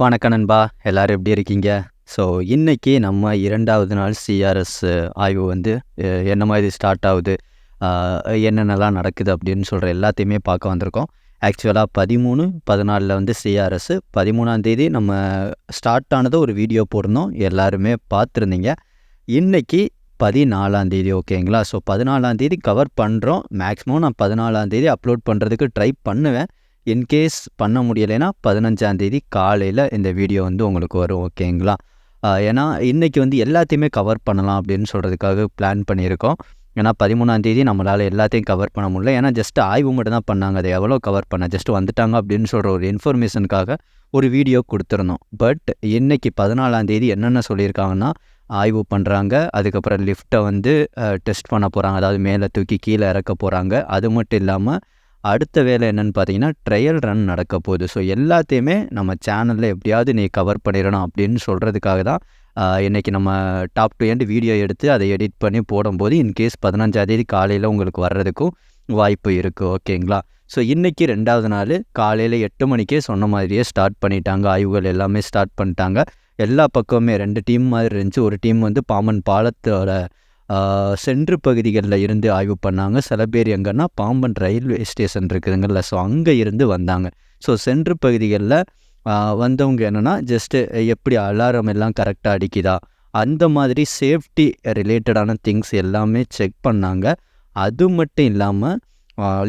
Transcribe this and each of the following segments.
வணக்கம் நண்பா. எல்லாரும் எப்படி இருக்கீங்க? ஸோ இன்றைக்கி நம்ம இரண்டாவது நாள் சிஆர்எஸ் ஆய்வு வந்து என்ன மாதிரி ஸ்டார்ட் ஆகுது என்னென்னலாம் நடக்குது அப்படின்னு சொல்கிற எல்லாத்தையுமே பார்க்க வந்திருக்கோம். ஆக்சுவலாக பதிமூணு பதினாலில் வந்து சிஆர்எஸ் பதிமூணாம் தேதி நம்ம ஸ்டார்ட் ஆனதை ஒரு வீடியோ போட்டிருந்தோம். எல்லாருமே பார்த்துருந்தீங்க. இன்னைக்கு பதினாலாம் தேதி ஓகேங்களா ஸோ பதினாலாம் தேதி கவர் பண்ணுறோம் மேக்ஸிமம் நான் பதினாலாம் தேதி அப்லோட் பண்ணுறதுக்கு ட்ரை பண்ணுவேன். இன்கேஸ் பண்ண முடியலைன்னா பதினஞ்சாந்தேதி காலையில் இந்த வீடியோ வந்து உங்களுக்கு வரும் ஓகேங்களா? ஏன்னா இன்றைக்கி வந்து எல்லாத்தையுமே கவர் பண்ணலாம் அப்படின்னு சொல்கிறதுக்காக பிளான் பண்ணியிருக்கோம். ஏன்னா பதிமூணாந்தேதி நம்மளால் எல்லாத்தையும் கவர் பண்ண முடியல. ஏன்னா ஜஸ்ட் ஆய்வு மட்டும் தான் பண்ணாங்க. அதை எவ்வளோ கவர் பண்ண ஜஸ்ட் வந்துட்டாங்க அப்படின்னு சொல்கிற ஒரு இன்ஃபர்மேஷனுக்காக ஒரு வீடியோ கொடுத்துருந்தோம். பட் இன்றைக்கி பதினாலாந்தேதி என்னென்ன சொல்லியிருக்காங்கன்னா ஆய்வு பண்ணுறாங்க அதுக்கப்புறம் லிஃப்ட்டை வந்து டெஸ்ட் பண்ண போகிறாங்க அதாவது மேலே தூக்கி கீழே இறக்க போகிறாங்க அது மட்டும் இல்லாமல் அடுத்த வேலை என்னென்னு பார்த்தீங்கன்னா ட்ரையல் ரன் நடக்க போகுது. ஸோ எல்லாத்தையுமே நம்ம சேனலில் எப்படியாவது நீ கவர் பண்ணிடணும் அப்படின்னு சொல்கிறதுக்காக தான் இன்றைக்கி நம்ம டாப் டு எண்ட் வீடியோ எடுத்து அதை எடிட் பண்ணி போடும்போது இன்கேஸ் பதினஞ்சாந்தேதி காலையில் உங்களுக்கு வர்றதுக்கும் வாய்ப்பு இருக்குது ஓகேங்களா ஸோ இன்றைக்கி ரெண்டாவது நாள் காலையில் எட்டு மணிக்கே சொன்ன மாதிரியே ஸ்டார்ட் பண்ணிட்டாங்க. ஆய்வுகள் எல்லாமே ஸ்டார்ட் பண்ணிட்டாங்க. எல்லா பக்கமுமே ரெண்டு டீம் மாதிரி இருந்துச்சு. ஒரு டீம் வந்து பாம்பன் பாலத்தோட சென்று பகுதிகளில் இருந்து ஆய்வு பண்ணாங்க. சில பேர் எங்கன்னா பாம்பன் ரயில்வே ஸ்டேஷன் இருக்குதுங்கள்ல. ஸோ அங்கே இருந்து வந்தாங்க. ஸோ சென்று பகுதிகளில் வந்தவங்க என்னென்னா ஜஸ்ட்டு எப்படி அலாரம் எல்லாம் கரெக்டாக அடிக்குதா அந்த மாதிரி சேஃப்டி ரிலேட்டடான திங்ஸ் எல்லாமே செக் பண்ணாங்க. அது மட்டும் இல்லாமல்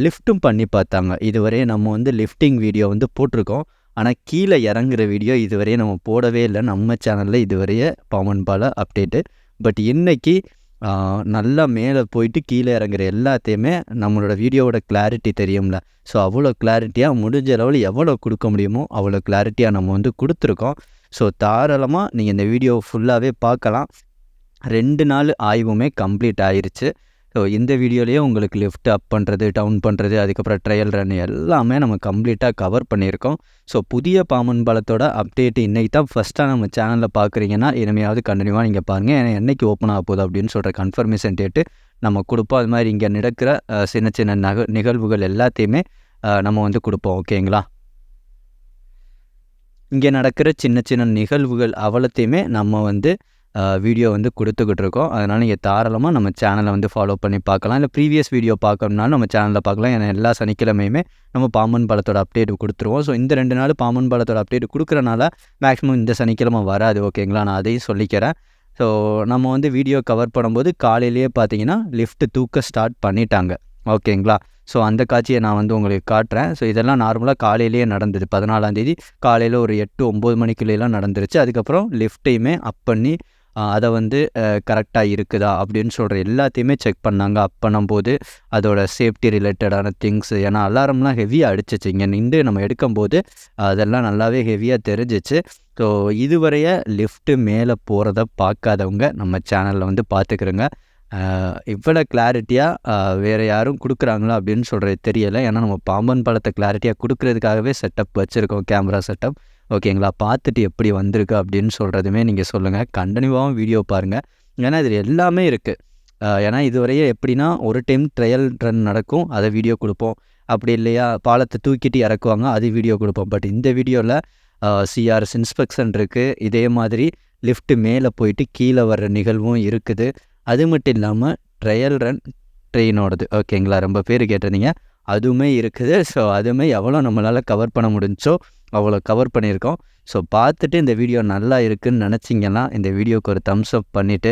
லிஃப்ட்டும் பண்ணி பார்த்தாங்க. இதுவரை நம்ம வந்து லிஃப்டிங் வீடியோ வந்து போட்டிருக்கோம். ஆனால் கீழே இறங்குற வீடியோ இதுவரையும் நம்ம போடவே இல்லை. நம்ம சேனலில் இதுவரையே பாமன்பால அப்டேட்டு பட் இன்றைக்கி நல்லா மேலே போயிட்டு கீழே இறங்குற எல்லாத்தையுமே நம்மளோட வீடியோவோட கிளாரிட்டி தெரியும்ல. ஸோ அவ்வளோ கிளாரிட்டியாக முடிஞ்ச அளவில் எவ்வளோ கொடுக்க முடியுமோ அவ்வளோ கிளாரிட்டியாக நம்ம வந்து கொடுத்துருக்கோம். ஸோ தாராளமாக நீங்கள் இந்த வீடியோ ஃபுல்லாகவே பார்க்கலாம். ரெண்டு நாள் ஆய்வுமே கம்ப்ளீட் ஆயிடுச்சு ஸோ இந்த வீடியோலேயே உங்களுக்கு லிஃப்ட் அப் பண்ணுறது டவுன் பண்ணுறது அதுக்கப்புறம் ட்ரையல் ரன் எல்லாமே நம்ம கம்ப்ளீட்டாக கவர் பண்ணியிருக்கோம். ஸோ புதிய பாமன் பலத்தோட அப்டேட் இன்றைக்கி தான் ஃபஸ்ட்டாக நம்ம சேனலில் பார்க்குறீங்கன்னா இனிமையாவது கண்டினியூவாக நீங்கள் பாருங்கள் ஏன்னா என்றைக்கு ஓப்பன் ஆக போகுது அப்படின்னு சொல்கிற கன்ஃபர்மேஷன் டேட்டு நம்ம கொடுப்போம். அது மாதிரி இங்கே நடக்கிற சின்ன சின்ன நக நிகழ்வுகள் எல்லாத்தையுமே நம்ம வந்து கொடுப்போம். ஓகேங்களா இங்கே நடக்கிற சின்ன சின்ன நிகழ்வுகள் அவ்வளோத்தையுமே நம்ம வந்து வீடியோ வந்து கொடுத்துக்கிட்டு இருக்கோம் அதனால் நீங்கள் தாராளமாக நம்ம சேனலை வந்து ஃபாலோ பண்ணி பார்க்கலாம். இல்லை ப்ரீவியஸ் வீடியோ பார்க்கணும்னாலும் நம்ம சேனலில் பார்க்கலாம். ஏன்னா எல்லா சனிக்கிழமையுமே நம்ம பாம்பன் பழத்தோட அப்டேட் கொடுத்துருவோம். ஸோ இந்த ரெண்டு நாள் பாம்பன் பழத்தோட அப்டேட் கொடுக்குறனால மேக்ஸிமம் இந்த சனிக்கிழமை வராது. ஓகேங்களா நான் அதையும் சொல்லிக்கிறேன். ஸோ நம்ம வந்து வீடியோ கவர் பண்ணும்போது காலையிலேயே பார்த்தீங்கன்னா லிஃப்ட் தூக்க ஸ்டார்ட் பண்ணிட்டாங்க. ஓகேங்களா ஸோ அந்த காட்சியை நான் வந்து உங்களுக்கு காட்டுறேன். ஸோ இதெல்லாம் நார்மலாக காலையிலேயே நடந்தது. பதினாலாம் தேதி காலையில் ஒரு எட்டு ஒம்பது மணிக்குள்ளேலாம் நடந்துருச்சு. அதுக்கப்புறம் லிஃப்ட்டையுமே அப் பண்ணி அதை வந்து கரெக்டாக இருக்குதா அப்படின்னு சொல்கிற எல்லாத்தையுமே செக் பண்ணாங்க. அப் பண்ணும்போது அதோட சேஃப்டி ரிலேட்டடான திங்ஸ் ஏன்னா அலாரம்லாம் ஹெவியாக அடிச்சிச்சு. இங்கே நின்று நம்ம எடுக்கும்போது அதெல்லாம் நல்லாவே ஹெவியாக தெரிஞ்சிச்சு. ஸோ இதுவரைய லிஃப்ட்டு மேலே போகிறத பார்க்காதவங்க நம்ம சேனலில் வந்து பார்த்துக்கிறோங்க இவ்வளோ கிளாரிட்டியாக வேறு யாரும் கொடுக்குறாங்களா அப்படின்னு சொல்கிறது தெரியலை. ஏன்னா நம்ம பாம்பன் படத்தை கிளாரிட்டியாக கொடுக்கறதுக்காகவே செட்டப் வச்சுருக்கோம் கேமரா செட்டப் ஓகேங்களா பார்த்துட்டு எப்படி வந்திருக்கு அப்படின்னு சொல்கிறதுமே நீங்கள் சொல்லுங்கள் கண்டினியூவாகவும் வீடியோ பாருங்கள் ஏன்னா இதில் எல்லாமே இருக்குது ஏன்னா இதுவரையே எப்படின்னா ஒரு டைம் ட்ரையல் ரன் நடக்கும் அதை வீடியோ கொடுப்போம். அப்படி இல்லையா பாலத்தை தூக்கிட்டு இறக்குவாங்க அது வீடியோ கொடுப்போம். பட் இந்த வீடியோவில் சிஆர்எஸ் இன்ஸ்பெக்ஷன் இருக்குது இதே மாதிரி லிஃப்ட்டு மேலே போயிட்டு கீழே வர்ற நிகழ்வும் இருக்குது. அது மட்டும் இல்லாமல் ட்ரையல் ரன் ட்ரெயினோடது ஓகேங்களா ரொம்ப பேர் கேட்டிருந்தீங்க. அதுவுமே இருக்குது. ஸோ அதுவுமே எவ்வளோ நம்மளால் கவர் பண்ண முடிஞ்சோ அவ்வளோ கவர் பண்ணியிருக்கோம். ஸோ பார்த்துட்டு இந்த வீடியோ நல்லா இருக்குன்னு நினச்சிங்கன்னா இந்த வீடியோக்கு ஒரு தம்ஸ் அப் பண்ணிவிட்டு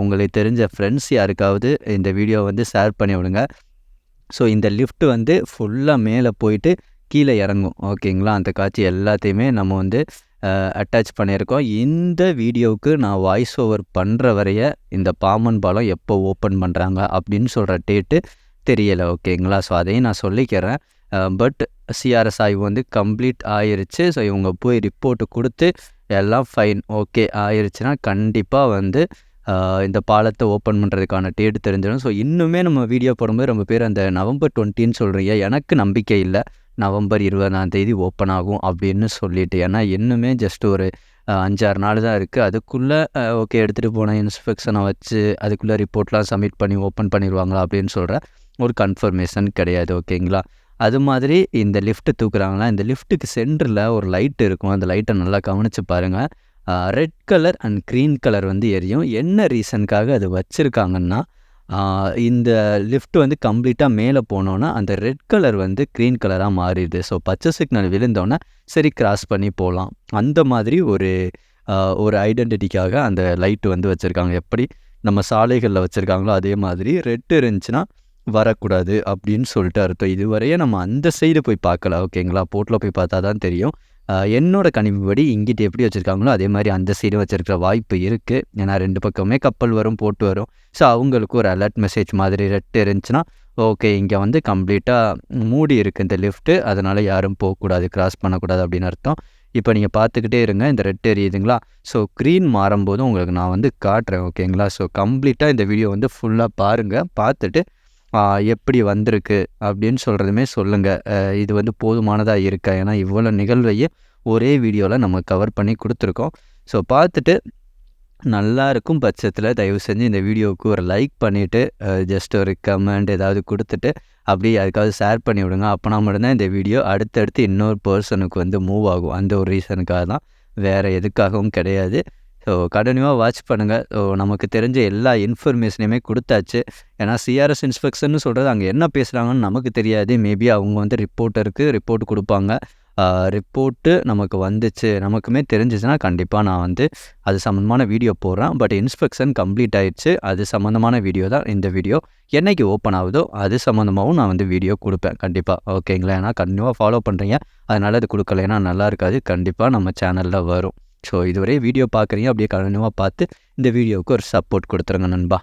உங்களுக்கு தெரிஞ்ச ஃப்ரெண்ட்ஸ் யாருக்காவது இந்த வீடியோ வந்து ஷேர் பண்ணி விடுங்க. ஸோ இந்த லிஃப்ட் வந்து ஃபுல்லாக மேலே போயிட்டு கீழே இறங்கும். ஓகேங்களா அந்த காட்சி எல்லாத்தையுமே நம்ம வந்து அட்டாச் பண்ணியிருக்கோம். இந்த வீடியோவுக்கு நான் வாய்ஸ் ஓவர் பண்ணுற வரைய இந்த பாமன் பாலம் எப்போ ஓப்பன் பண்ணுறாங்க அப்படின்னு சொல்கிற டேட்டு தெரியலை ஓகேங்களா ஸோ அதையும் நான் சொல்லிக்கிறேன். பட் சிஆர்எஸ் ஆய்வு வந்து கம்ப்ளீட் ஆயிருச்சு. ஸோ இவங்க போய் ரிப்போர்ட்டு கொடுத்து எல்லாம் ஃபைன் ஓகே ஆயிருச்சுன்னா கண்டிப்பாக வந்து இந்த பாலத்தை ஓப்பன் பண்ணுறதுக்கான டேட் தெரிஞ்சிடும். ஸோ இன்னுமே நம்ம வீடியோ போடும்போது ரொம்ப பேர் அந்த நவம்பர் டுவெண்ட்டின்னு சொல்கிறீங்க எனக்கு நம்பிக்கை இல்லை. நவம்பர் இருபதாம் தேதி ஓப்பன் ஆகும் அப்படின்னு சொல்லிட்டு. ஏன்னா இன்னுமே ஜஸ்ட் ஒரு அஞ்சாறு நாள் தான் இருக்குது அதுக்குள்ளே ஓகே எடுத்துகிட்டு போன இன்ஸ்பெக்ஷனை வச்சு அதுக்குள்ளே ரிப்போர்ட்லாம் சப்மிட் பண்ணி ஓப்பன் பண்ணிடுவாங்களா அப்படின்னு சொல்கிற ஒரு கன்ஃபர்மேஷன் கிடையாது ஓகேங்களா அது மாதிரி இந்த லிஃப்ட்டு தூக்குறாங்களா? இந்த லிஃப்ட்டுக்கு சென்டரில் ஒரு லைட் இருக்கும். அந்த லைட்டை நல்லா கவனித்து பாருங்கள் red colour and green colour வந்து எரியும். என்ன ரீசனுக்காக அது வச்சுருக்காங்கன்னா இந்த லிஃப்ட் வந்து கம்ப்ளீட்டாக மேலே போனோன்னா அந்த ரெட் கலர் வந்து க்ரீன் கலராக மாறிடுது. ஸோ பச்சை சிக்னல் விழுந்தோன்னே சரி கிராஸ் பண்ணி போகலாம் அந்த மாதிரி ஒரு ஒரு ஐடென்டிட்டிக்காக அந்த லைட்டு வந்து வச்சுருக்காங்க. எப்படி நம்ம சாலைகளில் வச்சுருக்காங்களோ அதே மாதிரி ரெட்டு இருந்துச்சுன்னா வரக்கூடாது அப்படின்னு சொல்லிட்டு அர்த்தம். இதுவரையே நம்ம அந்த சைடு போய் பார்க்கல. ஓகேங்களா? போட்டில் போய் பார்த்தா தான் தெரியும். என்னோட கணிப்புப்படி இங்கிட்டு எப்படி வச்சுருக்காங்களோ அதே மாதிரி அந்த சைடு வச்சுருக்கிற வாய்ப்பு இருக்குது ஏன்னா ரெண்டு பக்கமே கப்பல் வரும் போட்டு வரும். ஸோ அவங்களுக்கு ஒரு அலர்ட் மெசேஜ் மாதிரி ரெட் இருந்துச்சுன்னா ஓகே இங்கே வந்து கம்ப்ளீட்டாக மூடி இருக்குது இந்த லிஃப்ட்டு அதனால் யாரும் போகக்கூடாது கிராஸ் பண்ணக்கூடாது அப்படின்னு அர்த்தம். இப்போ நீங்கள் பார்த்துக்கிட்டே இருங்க இந்த ரெட் எரியுதுங்களா ஸோ க்ரீன் மாறும்போது உங்களுக்கு நான் வந்து காட்டுறேன் ஓகேங்களா ஸோ கம்ப்ளீட்டாக இந்த வீடியோ வந்து ஃபுல்லாக பாருங்கள் பார்த்துட்டு எப்படி வந்திருக்கு அப்படின்னு சொல்கிறதுமே சொல்லுங்கள் இது வந்து போதுமானதாக இருக்கா? ஏன்னா இவ்வளோ நிகழ்வையும் ஒரே வீடியோவில் நம்ம கவர் பண்ணி கொடுத்துருக்கோம். ஸோ பார்த்துட்டு நல்லா இருக்கும் பட்சத்தில் தயவு செஞ்சு இந்த வீடியோவுக்கு ஒரு லைக் பண்ணிவிட்டு ஜஸ்ட் ஒரு கமெண்ட் ஏதாவது கொடுத்துட்டு அப்படியே அதுக்காவது ஷேர் பண்ணி விடுங்க. அப்போனா மட்டும்தான் இந்த வீடியோ அடுத்தடுத்து இன்னொரு பர்சனுக்கு வந்து மூவ் ஆகும். அந்த ஒரு ரீசனுக்காக தான் வேறு எதுக்காகவும் கிடையாது. ஸோ கண்டினியூவாக வாட்ச் பண்ணுங்கள் ஸோ நமக்கு தெரிஞ்ச எல்லா இன்ஃபர்மேஷனையுமே கொடுத்தாச்சு. ஏன்னா சிஆர்எஸ் இன்ஸ்பெக்ஷன் சொல்கிறது அங்கே என்ன பேசுகிறாங்கன்னு நமக்கு தெரியாது. மேபி அவங்க வந்து ரிப்போர்ட்டருக்கு ரிப்போர்ட் கொடுப்பாங்க. ரிப்போர்ட்டு நமக்கு வந்துச்சு. நமக்குமே தெரிஞ்சிச்சுன்னா கண்டிப்பாக நான் வந்து அது சம்மந்தமான வீடியோ போடுறேன். பட் இன்ஸ்பெக்ஷன் கம்ப்ளீட் ஆயிடுச்சு. அது சம்மந்தமான வீடியோ தான் இந்த வீடியோ என்றைக்கு ஓப்பன் ஆகுதோ அது சம்மந்தமாகவும் நான் வந்து வீடியோ கொடுப்பேன். கண்டிப்பாக ஓகேங்களா ஏன்னா கண்டிப்பாக ஃபாலோ பண்ணுறீங்க அதனால் அது கொடுக்கல ஏன்னா நல்லா இருக்காது. கண்டிப்பாக நம்ம சேனலில் வரும். ஸோ இதுவரை வீடியோ பார்க்குறீங்க அப்படியே கண்டினியூவாக பார்த்து இந்த வீடியோவுக்கு ஒரு சப்போர்ட் கொடுத்துருங்க நண்பா.